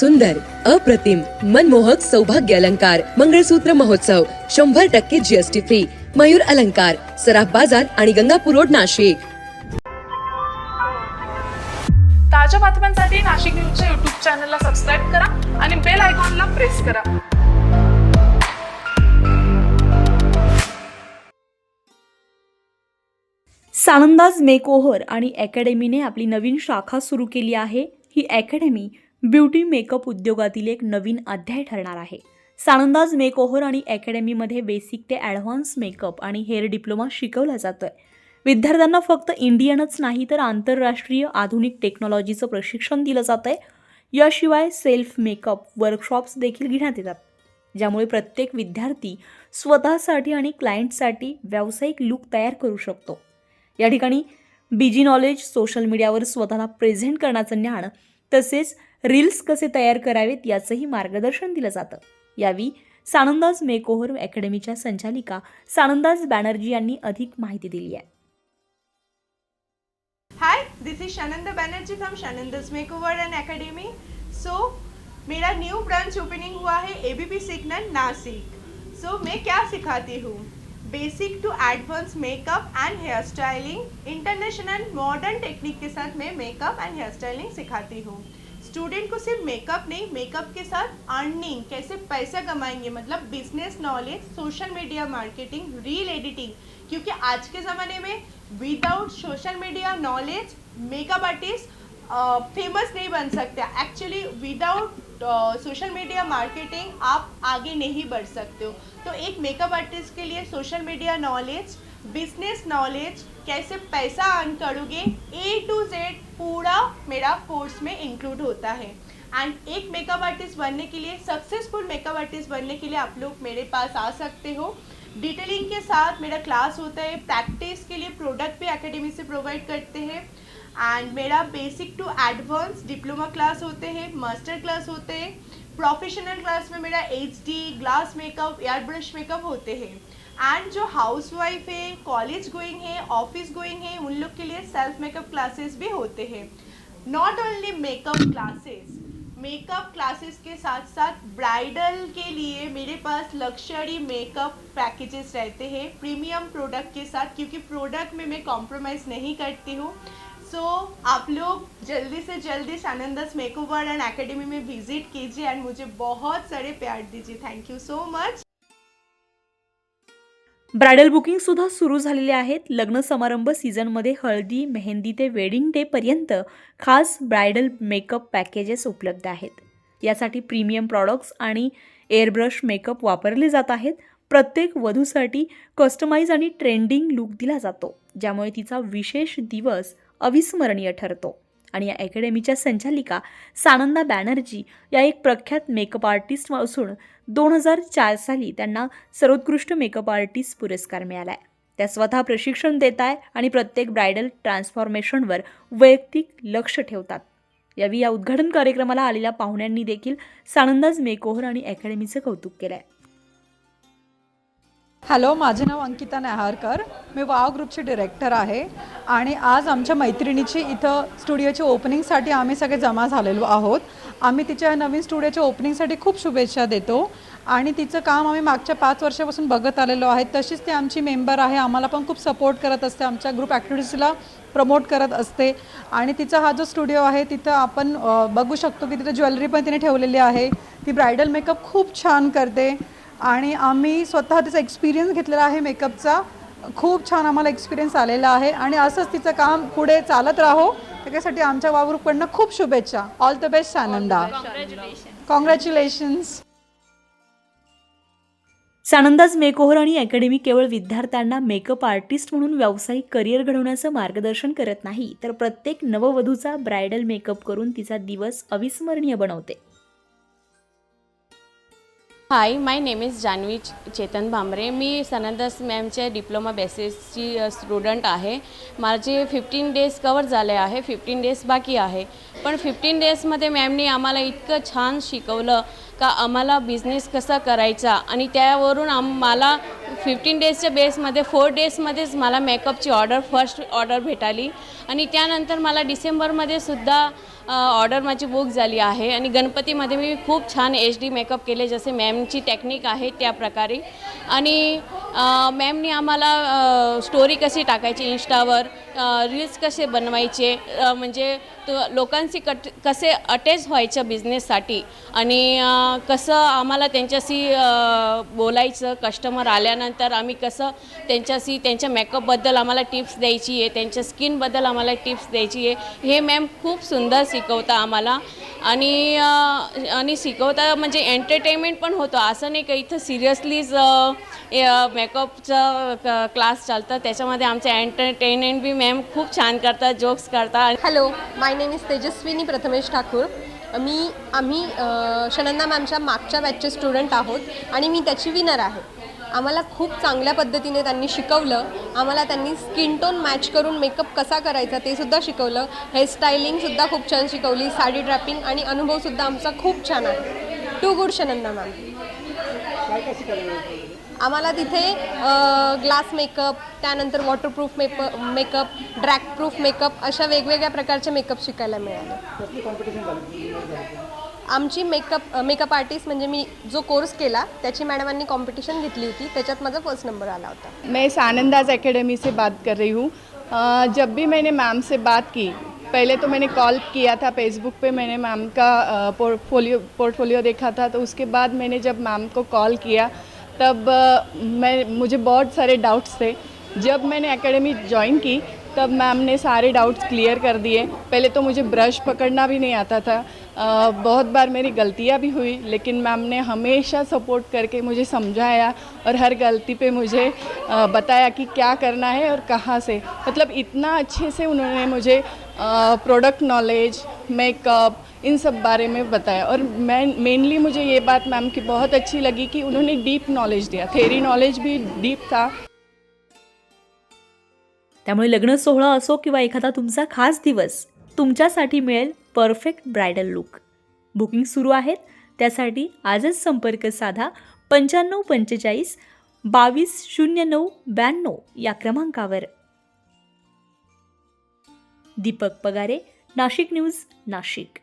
सुंदर अप्रतिम मनमोहक सौभाग्य अलंकार मंगळसूत्र महोत्सव शंभर टक्के जीएसटी फ्री मयूर अलंकार सराफ बाजार आणि गंगापूर रोड नाशिक. ताज्या बातम्यांसाठी नाशिक न्यूजच्या युट्यूब चॅनलला सबस्क्राईब करा आणि बेल आयकॉनला प्रेस करा. सानंदाज मेकओव्हर आणि अकॅडमीने आपली नवीन शाखा सुरू केली आहे. ही अकॅडमी ब्युटी मेकअप उद्योगातील एक नवीन अध्याय ठरणार आहे. सानंदाज मेकओव्हर आणि अकॅडमीमध्ये बेसिक ते ॲडव्हान्स मेकअप आणि हेअर डिप्लोमा शिकवला जातोय. विद्यार्थ्यांना फक्त इंडियनच नाही तर आंतरराष्ट्रीय आधुनिक टेक्नॉलॉजीचं प्रशिक्षण दिलं जातंय. याशिवाय सेल्फ मेकअप वर्कशॉप्स देखील घेण्यात येतात. ज्यामुळे प्रत्येक विद्यार्थी स्वतःसाठी आणि क्लायंटसाठी व्यावसायिक लुक तयार करू शकतो. या ठिकाणी बीजी नॉलेज सोशल मीडियावर स्वतःला प्रेझेंट करण्याचं ज्ञान तसेच रील्स कसे तयार करावेत याचंही मार्गदर्शन दिलं जातं. यावी सानंदाज मेकओव्हर अकॅडमीच्या संचालिका सानंदाज बॅनर्जी यांनी अधिक माहिती दिली आहे. Hi this is Shananda Banerjee from Shananda's makeover and academy so मेरा न्यू ब्रांच ओपनिंग हुआ है एबीपी सिग्नल नासिक सो मैं क्या सिखाती हूँ? Basic to advance makeup and hair styling international modern technique के साथ मैं मेकअप एंड हेयर स्टाइलिंग सिखाती हूँ. स्टूडेंट को सिर्फ़ मेकअप नहीं, मेकअप के साथ अर्निंग, कैसे पैसा कमाएँगे? मतलब business knowledge social media marketing reel editing क्योंकि आज के ज़माने में without social media knowledge makeup artist famous नहीं बन सकते। Actually without social media marketing आप आगे नहीं बढ़ सकते हो। तो एक मेकअप आर्टिस्ट के लिए social media knowledge business knowledge कैसे पैसा अर्न करोगे ए टू जेड पूरा मेरा कोर्स में इंक्लूड होता है। एंड एक मेकअप आर्टिस्ट बनने के लिए सक्सेसफुल मेकअप आर्टिस्ट बनने के लिए आप लोग मेरे पास आ सकते हो। डिटेलिंग के साथ मेरा क्लास होता है प्रैक्टिस के लिए प्रोडक्ट भी एकेडमी से प्रोवाइड करते हैं। एंड मेरा basic to advance diploma class होते हैं मास्टर क्लास होते हैं। प्रोफेशनल क्लास में मेरा H D glass makeup airbrush makeup होते हैं। एंड जो हाउस वाइफ है कॉलेज गोइंग है ऑफ़िस गोइंग है उन लोग के लिए सेल्फ मेकअप क्लासेस भी होते हैं। Not only makeup classes makeup classes के साथ साथ ब्राइडल के लिए मेरे पास लक्जरी मेकअप पैकेजेस रहते हैं प्रीमियम प्रोडक्ट के साथ क्योंकि प्रोडक्ट में मैं कॉम्प्रोमाइज़ नहीं करती हूँ। सो so, आप लोग जल्दी से जल्दी सानंदस मेकओवर एंड एकेडमी में विज़िट कीजिए एंड मुझे बहुत सारे प्यार दीजिए। Thank you so much bridal booking सुद्धा सुरू झालेले आहेत. लग्न समारंभ सीझनमध्ये हळदी मेहंदी ते वेडिंग डे पर्यंत खास ब्रायडल मेकअप पॅकेजेस उपलब्ध आहेत. यासाठी प्रीमियम प्रॉडक्ट्स आणि एअरब्रश मेकअप वापरले जात आहेत. प्रत्येक वधूसाठी कस्टमाइज आणि ट्रेंडिंग लुक दिला जातो ज्यामुळे तिचा विशेष दिवस अविस्मरणीय ठरतो. आणि या अकॅडमीच्या संचालिका सानंदा बॅनर्जी या एक प्रख्यात मेकअप आर्टिस्ट असून दोन हजार चार साली त्यांना सर्वोत्कृष्ट मेकअप आर्टिस्ट पुरस्कार मिळाला आहे. त्या स्वतः प्रशिक्षण देत आहे आणि प्रत्येक ब्रायडल ट्रान्सफॉर्मेशनवर वैयक्तिक लक्ष ठेवतात. यावेळी या उद्घाटन कार्यक्रमाला आलेल्या पाहुण्यांनी देखील सानंदाज मेकोहर आणि अकॅडमीचं कौतुक केलं आहे हॅलो माझे नाव अंकिता नेहारकर मी वाव ग्रुपची डिरेक्टर आहे. आणि आज आमच्या मैत्रिणीची इथं स्टुडिओच्या ओपनिंगसाठी आम्ही सगळे जमा झालेलो आहोत. आम्ही तिच्या नवीन स्टुडिओच्या ओपनिंगसाठी खूप शुभेच्छा देतो. आणि तिचं काम आम्ही मागच्या पाच वर्षापासून बघत आलेलो आहे. तशीच ती आमची मेंबर आहे. आम्हाला पण खूप सपोर्ट करत असते. आमच्या ग्रुप ॲक्टिव्हिटीजला प्रमोट करत असते. आणि तिचा हा जो स्टुडिओ आहे तिथं आपण बघू शकतो की तिथं ज्वेलरी पण तिने ठेवलेली आहे. ती ब्रायडल मेकअप खूप छान करते. आणि आम्ही स्वतः तिचा एक्सपिरियन्स घेतलेला आहे मेकअपचा खूप छान आम्हाला एक्सपिरियन्स आलेला आहे आणि असंच तिचं काम पुढे चालत राहो. त्याच्यासाठी आमच्या वावरूकडनं खूप शुभेच्छा. All the best Ananda. Congratulations Shananda's makeover आणि अकॅडमी केवळ विद्यार्थ्यांना मेकअप आर्टिस्ट म्हणून व्यावसायिक करिअर घडवण्याचं मार्गदर्शन करत नाही तर प्रत्येक नववधूचा ब्रायडल मेकअप करून तिचा दिवस अविस्मरणीय बनवते. Hi my name is Janhvi च- चेतन भांबरे मी सनंदस मॅमचे डिप्लोमा बेसिसची स्टुडंट आहे. माझे फिफ्टीन डेज कवर झाले आहे. फिफ्टीन डेज बाकी आहे. पण फिफ्टीन डेजमध्ये मॅमनी आम्हाला इतकं छान शिकवलं. का आम्हाला बिझनेस कसा करायचा? आणि त्यावरून आम्हाला फिफ्टीन डेजच्या बेसमध्ये फोर डेजमध्येच मला मेकअपची ऑर्डर फर्स्ट ऑर्डर भेटाली. आणि त्यानंतर मला डिसेंबरमध्ये सुद्धा ऑर्डर माझी बुक झाली आहे. आणि गणपतीमध्ये मी खूप छान एच डी मेकअप केले जसे मॅमची टेक्निक आहे त्या प्रकारे. आणि मॅमनी आम्हाला स्टोरी कशी टाकायची इंस्टावर रील्स कसे बनवायचे म्हणजे तो लोकांशी कट कसे अटॅच व्हायचं बिझनेससाठी आणि कसं आम्हाला त्यांच्याशी बोलायचं कस्टमर आल्यानंतर आम्ही कसं त्यांच्याशी त्यांच्या मेकअपबद्दल आम्हाला टिप्स द्यायची आहे त्यांच्या स्किनबद्दल आम्हाला टिप्स द्यायची आहे हे मॅम खूप सुंदर शिकवता आम्हाला. आणि आणि शिकवता म्हणजे एंटरटेनमेंट पण होतं. असं नाही का इथं सिरियसलीच मेकअपचं क्लास चालतं. त्याच्यामध्ये आमचं एंटरटेनमेंट बी मॅम खूप छान करतात जोक्स करतात. Hello my name is Tejaswini Prathamesh Thakur मी आम्ही शनंदा मॅमच्या मागच्या बॅचचे स्टुडंट आहोत आणि मी त्याची विनर आहे. आम्हाला खूप चांगल्या पद्धतीने त्यांनी शिकवलं. आम्हाला त्यांनी स्किन टोन मॅच करून मेकअप कसा करायचा ते सुद्धा शिकवलं. हेअरस्टायलिंगसुद्धा खूप छान शिकवली. साडी ड्रॅपिंग आणि अनुभवसुद्धा आमचा खूप छान आहे. टू गुड शनंदा मॅम आम्हाला तिथे ग्लास मेकअप त्यानंतर waterproof makeup makeup drag proof makeup अशा वेगवेगळ्या प्रकारचे मेकअप शिकायला मिळाले. आमची मेकअप मेकअप आर्टिस्ट म्हणजे मी जो कोर्स केला त्याची मॅडमांनी कॉम्पिटिशन घेतली होती त्याच्यात माझा फर्स्ट नंबर आला होता. मैं सानंदाज एकेडमी से बात कर रही हूँ। जब भी मैंने मैम से बात की पहले तो मैंने कॉल किया था फेसबुक पे मैंने मैम का पोर्टफोलियो पोर्टफोलियो देखा था तो उसके बाद मैंने जब मैम को कॉल किया तब मैं मुझे बहुत सारे डाउट्स थे। जब मैंने एकेडमी ज्वाइन की तब मैम ने सारे डाउट्स क्लियर कर दिए। पहले तो मुझे ब्रश पकड़ना भी नहीं आता था। अ, बहुत बार मेरी गलतियाँ भी हुई लेकिन मैम ने हमेशा सपोर्ट करके मुझे समझाया और हर गलती पे मुझे अ, बताया कि क्या करना है और कहाँ से। मतलब इतना अच्छे से उन्होंने मुझे प्रोडक्ट नॉलेज मेकअप इन सब बारे में बताया। और मैं मेनली मुझे ये बात मैम की बहुत अच्छी लगी कि उन्होंने डीप नॉलेज दिया। थेरी नॉलेज भी डीप था। त्यामुळे लग्न सोहळा असो किंवा एखादा तुमचा खास दिवस तुमच्यासाठी मिळेल परफेक्ट ब्रायडल लुक बुकिंग सुरू आहेत. त्यासाठी आजच संपर्क साधा पंच्याण्णव पंचेचाळीस बावीस शून्य नऊ ब्याण्णव या क्रमांकावर. दीपक पगारे नाशिक न्यूज नाशिक.